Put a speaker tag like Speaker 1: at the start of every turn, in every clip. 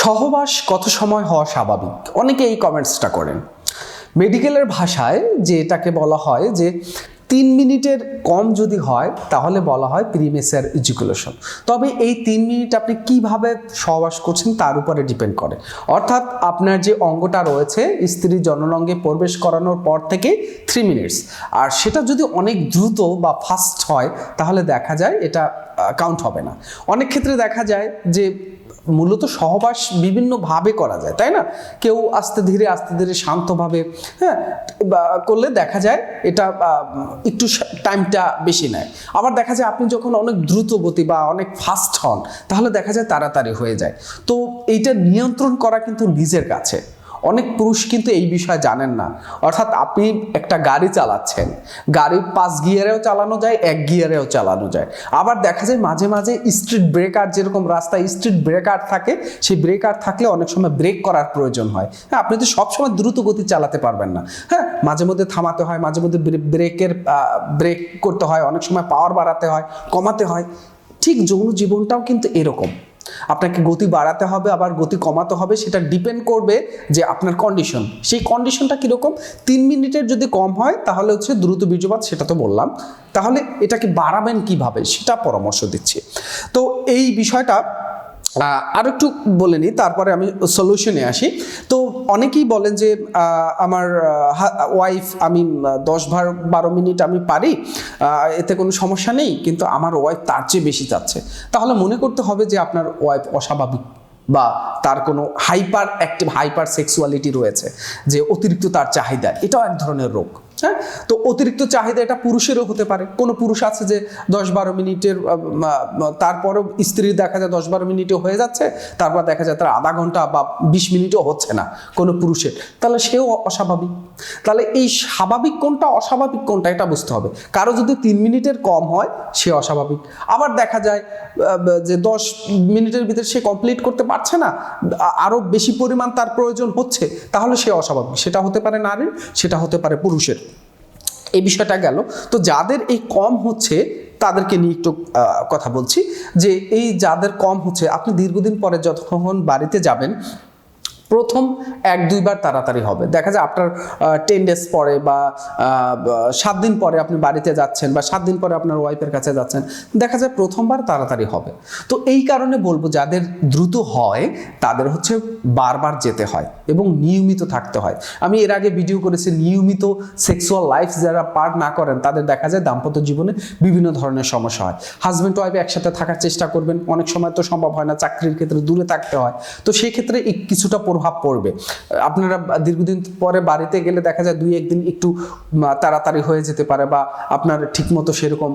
Speaker 1: সহবাস কত সময় হওয়া স্বাভাবিক? অনেকে এই কমেন্টসটা করেন। মেডিকেলের ভাষায় যে এটাকে বলা হয় যে, তিন মিনিটের কম যদি হয়, তাহলে বলা হয় প্রিমেসার ইজুকুলেশন তবে এই তিন মিনিট আপনি কীভাবে সহবাস করছেন, তার উপরে ডিপেন্ড করে। অর্থাৎ আপনার যে অঙ্গটা রয়েছে স্ত্রী জননঙ্গে প্রবেশ করানোর পর থেকে থ্রি মিনিটস আর সেটা যদি অনেক দ্রুত বা ফাস্ট হয়, তাহলে দেখা যায় এটা কাউন্ট হবে না। অনেক ক্ষেত্রে দেখা যায় যে মূলত সহবাস বিভিন্নভাবে করা যায়, তাই না? কেউ আস্তে ধীরে আস্তে ধীরে শান্তভাবে হ্যাঁ? করলে দেখা যায় এটা একটু টাইমটা বেশি নেয়। আবার দেখা যায় আপনি যখন অনেক দ্রুত গতি বা অনেক ফাস্ট হন, তাহলে দেখা যায় তাড়াতাড়ি হয়ে যায়। তো এইটা নিয়ন্ত্রণ করা কিন্তু নিজের কাছে। অনেক পুরুষ কিন্তু এই বিষয়ে জানেন না। অর্থাৎ আপনি একটা গাড়ি চালাচ্ছেন। গাড়ি পাঁচ গিয়ারেও চালানো যায়, এক গিয়ারেও চালানো যায়। আবার দেখা যায় মাঝে মাঝে স্ট্রিট ব্রেকার যেরকম রাস্তায় স্ট্রিট ব্রেকার থাকে, সেই ব্রেকার থাকলে অনেক সময় ব্রেক করার প্রয়োজন হয়। হ্যাঁ আপনি তো সবসময় দ্রুত গতি চালাতে পারবেন না। হ্যাঁ মাঝে মধ্যে থামাতে হয়, মাঝে মধ্যে ব্রেকের ব্রেক করতে হয়, অনেক সময় পাওয়ার বাড়াতে হয়, কমাতে হয়। ঠিক যৌন জীবনটাও কিন্তু এরকম। আপনাকে গতি বাড়াতে হবে, আবার গতি কমাতে হবে, সেটা ডিপেন্ড করবে যে আপনার কন্ডিশন সেই কন্ডিশনটা কীরকম? তিন মিনিটের যদি কম হয়, তাহলে হচ্ছে দ্রুত বীর্যপাত, সেটা তো বললাম। তাহলে এটাকে বাড়াবেন কীভাবে? সেটা পরামর্শ দিচ্ছি। তো এই বিষয়টা আরও একটু বলে নিই, তারপরে আমি সলিউশনে আসি। তো অনেকেই বলেন যে আমার ওয়াইফ আমি দশ বার, বারো মিনিট আমি পারি এতে কোনো সমস্যা নেই, কিন্তু আমার ওয়াইফ তার চেয়ে বেশি চাচ্ছে। তাহলে মনে করতে হবে যে, আপনার ওয়াইফ অস্বাভাবিক বা তার কোনো হাইপার অ্যাক্টিভ হাইপার সেক্সুয়ালিটি রয়েছে, যে অতিরিক্ত তার চাহিদা, এটাও এক ধরনের রোগ। হ্যাঁ? তো অতিরিক্ত চাহিদা এটা পুরুষেরও হতে পারে। কোনো পুরুষ আছে যে দশ বারো মিনিটের তারপরও স্ত্রী দেখা যায় দশ বারো মিনিটে হয়ে যাচ্ছে, তারপর দেখা যায় তার আধা ঘণ্টা বা বিশ মিনিটও হচ্ছে না কোনো পুরুষের। তাহলে সেও অস্বাভাবিক। তাহলে এই স্বাভাবিক কোনটা অস্বাভাবিক কোনটা এটা বুঝতে হবে। কারও যদি তিন মিনিটের কম হয়, সে অস্বাভাবিক। আবার দেখা যায় যে দশ মিনিটের ভিতরে সে কমপ্লিট করতে পারছে না আরও বেশি পরিমাণ তার প্রয়োজন হচ্ছে, তাহলে সে অস্বাভাবিক। সেটা হতে পারে নারীর, সেটা হতে পারে পুরুষের। এই বিষয়টা গেল। তো যাদের এই কম হচ্ছে, তাদেরকে নিয়ে একটু কথা বলছি। যে এই যাদের কম হচ্ছে, আপনি দীর্ঘদিন পরে যতক্ষণ বাড়িতে যাবেন প্রথম এক, দুইবার তাড়াতাড়ি হবে। দেখা যায় আপনার টেন ডেজ পরে বা সাত দিন পরে আপনি বাড়িতে যাচ্ছেন বা সাত দিন পরে আপনার ওয়াইফের কাছে যাচ্ছেন, দেখা যায় প্রথমবার তাড়াতাড়ি হবে। তো এই কারণে বলব, যাদের দ্রুত হয়, তাদের হচ্ছে বারবার যেতে হয় এবং নিয়মিত থাকতে হয়। আমি এর আগে ভিডিও করেছি, নিয়মিত সেক্সুয়াল লাইফ যারা পার না করেন, তাদের দেখা যায় দাম্পত্য জীবনে বিভিন্ন ধরনের সমস্যা হয়। হাজব্যান্ড ওয়াইফ একসাথে থাকার চেষ্টা করবেন, অনেক সময় তো সম্ভব হয় না, চাকরির ক্ষেত্রে দূরে থাকতে হয়। তো সেই ক্ষেত্রে কিছুটা প্রভাব পড়বে। আপনারা দীর্ঘদিন পরে বাড়িতে গেলে দেখা যায় দুই, একদিন একটু তাড়াতাড়ি হয়ে যেতে পারে বা আপনার ঠিকমতো সেরকম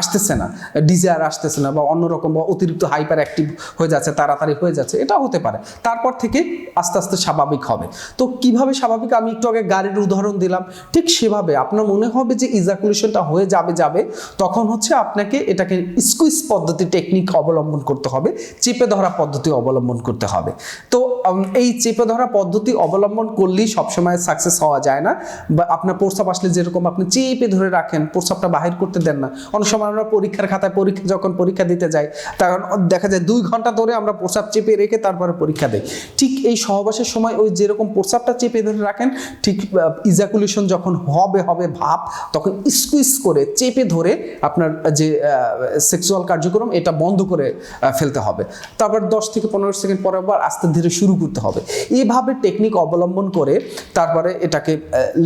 Speaker 1: আসতেছে না ডিজায়ার আসতেছে না বা অন্যরকম বা অতিরিক্ত হাইপার অ্যাক্টিভ হয়ে যাচ্ছে, তাড়াতাড়ি হয়ে যাচ্ছে এটা হতে পারে। তারপর থেকে আস্তে আস্তে স্বাভাবিক হবে। তো কীভাবে স্বাভাবিক? আমি একটু আগে গাড়ির উদাহরণ দিলাম। ঠিক সেভাবে আপনার মনে হবে যে ইজাকুলেশনটা হয়ে যাবে যাবে, তখন হচ্ছে আপনাকে এটাকে স্কুইজ পদ্ধতি টেকনিক অবলম্বন করতে হবে, চেপে ধরা পদ্ধতি অবলম্বন করতে হবে। তো এই চেপে ধরা পদ্ধতি অবলম্বন করলেই সবসময় সাকসেস হওয়া যায় না। বা আপনার প্রস্তাব আসলে যেরকম আপনি চেপে ধরে রাখেন প্রস্তাবটা বাহির করতে দেন না। অনেক সময় আমরা পরীক্ষার খাতায় পরীক্ষা যখন পরীক্ষা দিতে যাই, তখন দেখা যায় দুই ঘণ্টা ধরে আমরা প্রস্তাব চেপে রেখে তারপরে পরীক্ষা দিই। ঠিক এই সহবাসের সময় ওই যেরকম প্রস্তাবটা চেপে ধরে রাখেন, ঠিক ইজাকুলেশন যখন হবে হবে ভাব, তখন স্কুইজ করে চেপে ধরে আপনার যে সেক্সুয়াল কার্যক্রম, এটা বন্ধ করে ফেলতে হবে। তারপর দশ থেকে পনেরো সেকেন্ড পরে আবার আস্তে ধীরে শুরু করতে হবে। এইভাবে টেকনিক অবলম্বন করে তারপরে এটাকে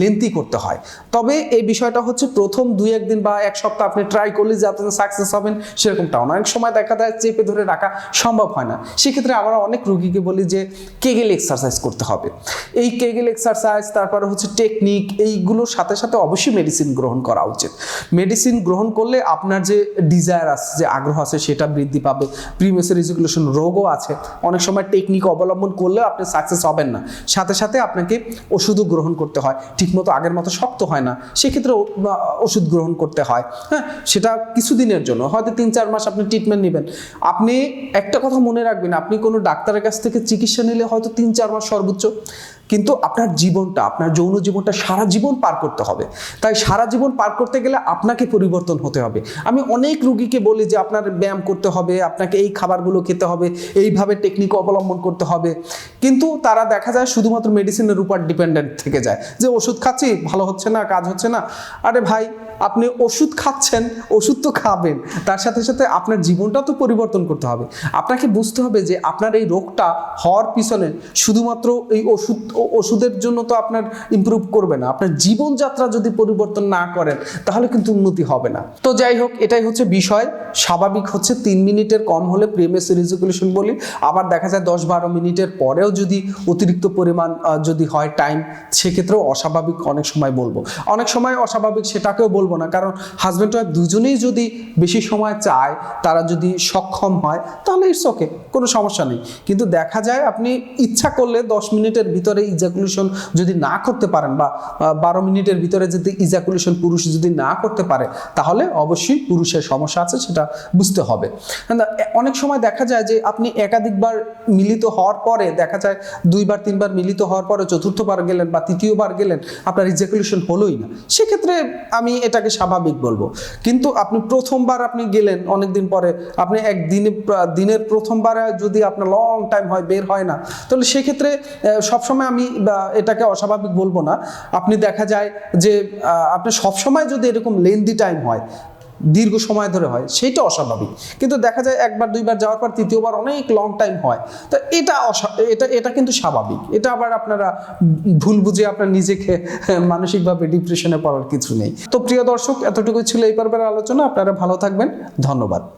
Speaker 1: লেন্থি করতে হয়। তবে এই বিষয়টা হচ্ছে প্রথম দুই একদিন বা এক সপ্তাহ আপনি ট্রাই করলে যাতে সাকসেস হবেন সেরকমটাও না। অনেক সময় দেখা যায় চেপে ধরে রাখা সম্ভব হয় না। সেক্ষেত্রে আমরা অনেক রুগীকে বলি যে কেগেল এক্সারসাইজ করতে হবে। এই কেগেল এক্সারসাইজ তারপরে হচ্ছে টেকনিক এইগুলোর সাথে সাথে অবশ্যই মেডিসিন গ্রহণ করা উচিত। মেডিসিন গ্রহণ করলে আপনার যে ডিজায়ার আছে, যে আগ্রহ আছে, সেটা বৃদ্ধি পাবে। প্রিমেসের রিজুকুলেশন রোগও আছে। অনেক সময় টেকনিক অবলম্বন করলেও আপনি সাকসেস হবেন না। সাথে সাথে আপনাকে ওষুধও গ্রহণ করতে হয়। ঠিকমতো আগের মতো শক্ত হয় না। সেক্ষেত্রে ওষুধ গ্রহণ করতে হয়। হ্যাঁ সেটা কিছুদিনের জন্য। হয়তো তিন, চার মাস আপনি ট্রিটমেন্ট নেবেন। আপনি একটা কথা মনে রাখবেন, আপনি কোনো ডাক্তারের কাছ থেকে চিকিৎসা নিলে হয়তো তিন, চার মাস সর্বোচ্চ। কিন্তু আপনার জীবনটা, আপনার যৌন জীবনটা সারা জীবন পার করতে হবে। তাই সারা জীবন পার করতে গেলে আপনাকে পরিবর্তন হতে হবে। আমি অনেক রুগীকে বলি যে, আপনার ব্যায়াম করতে হবে, আপনাকে এই খাবারগুলো খেতে হবে, এইভাবে টেকনিক অবলম্বন করতে হবে। কিন্তু তারা দেখা যায় শুধুমাত্র মেডিসিনের উপর ডিপেন্ডেন্ট থেকে যায়। যে, ওষুধ খাচ্ছি, ভালো হচ্ছে না, কাজ হচ্ছে না। আরে ভাই আপনি ওষুধ খাচ্ছেন, ওষুধ তো খাবেন। তার সাথে সাথে আপনার জীবনটা তো পরিবর্তন করতে হবে। আপনাকে বুঝতে হবে যে আপনার এই রোগটা হওয়ার পিছনে শুধুমাত্র এই ওষুধ, ওষুধের জন্য তো আপনার ইমপ্রুভ করবে না। আপনার জীবনযাত্রা যদি পরিবর্তন না করেন, তাহলে কিন্তু উন্নতি হবে না। তো যাই হোক, এটাই হচ্ছে বিষয়। স্বাভাবিক হচ্ছে তিন মিনিটের কম হলে প্রিএমএস রিজুকুলেশন বলি। আবার দেখা যায় দশ বারো মিনিটের পরেও যদি অতিরিক্ত পরিমাণ যদি হয় টাইম সেক্ষেত্রেও অস্বাভাবিক অনেক সময় বলব। অনেক সময় অস্বাভাবিক সেটাকেও বলব না। কারণ হাজব্যান্ড ওয়াইফ দুজনেই যদি বেশি সময় চায়, তারা যদি সক্ষম হয়, তাহলে ইটস ওকে কোনো সমস্যা নেই। কিন্তু দেখা যায় আপনি ইচ্ছা করলে দশ মিনিটের ভিতরে ইজাকুলেশন যদি না করতে পারেন বা বারো মিনিটের ভিতরে যদি ইজাকুলেশন পুরুষ যদি না করতে পারে, তাহলে অবশ্যই পুরুষের সমস্যা আছে, সেটা বুঝতে হবে। অনেক সময় দেখা যায় যে আপনি একাধিকবার মিলিত হওয়ার পরে, দেখা যায় দুইবার, তিনবার মিলিত হওয়ার পরে চতুর্থবার গেলেন বা তৃতীয়বার গেলেন, আপনার ইজাকুলেশন হলোই না। সেক্ষেত্রে আমি এটাকে স্বাভাবিক বলব। কিন্তু আপনি প্রথমবার আপনি গেলেন অনেক দিন পরে, আপনি এক দিনে দিনের প্রথমবারে যদি আপনার লং টাইম হয়, বের হয় না, তাহলে সেক্ষেত্রে সবসময় আমি এটাকে অস্বাভাবিক বলব না। আপনি দেখা যায় যে আপনি সবসময় যদি এরকম লেন্দি টাইম হয় দীর্ঘ সময় ধরে হয় সেটা অস্বাভাবিক। কিন্তু দেখা যায় একবার, দুইবার যাওয়ার পর তৃতীয়বার অনেক লং টাইম হয়। তো এটা এটা এটা কিন্তু স্বাভাবিক। এটা আবার আপনারা ভুল বুঝে আপনার নিজেকে মানসিকভাবে ডিপ্রেশনে পড়ার কিছু নেই। তো প্রিয় দর্শক এতটুকু ছিল এই পর্বের আলোচনা। আপনারা ভালো থাকবেন। ধন্যবাদ।